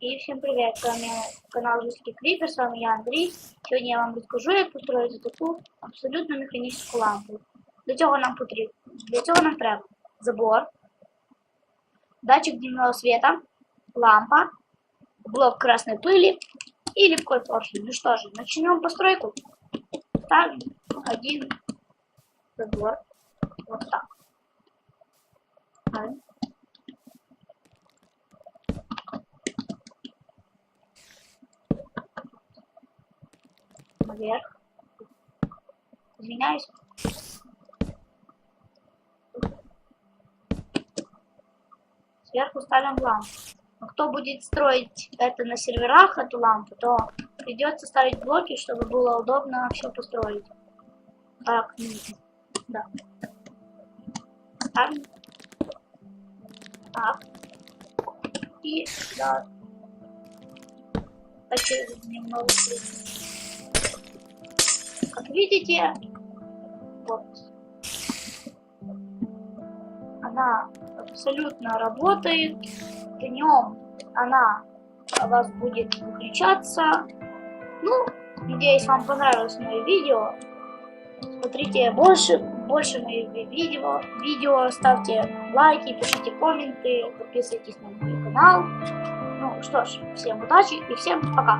И всем привет, с вами канал Русский Крипер, с вами я Андрей. Сегодня я вам расскажу, як построїти таку абсолютно механічну лампу. Для цього нам потрібно, для цього нам треба забор, датчик дневного света, лампа, блок красной пыли и липкой поршень. Ну что же, начнем постройку. Ставим один забор, вот так. Наверх. Извиняюсь. Сверху ставим лампу. Но кто будет строить это на серверах, эту лампу, то придется ставить блоки, чтобы было удобно все построить. Так, да. Ставим. Так. И, да. Так, немного как видите, вот, она абсолютно работает. Днем она у вас будет выключаться. Ну, надеюсь, вам понравилось мое видео. Смотрите больше, больше моих видео, видео, ставьте лайки, пишите комменты, подписывайтесь на мой канал. Ну что ж, всем удачи и всем пока.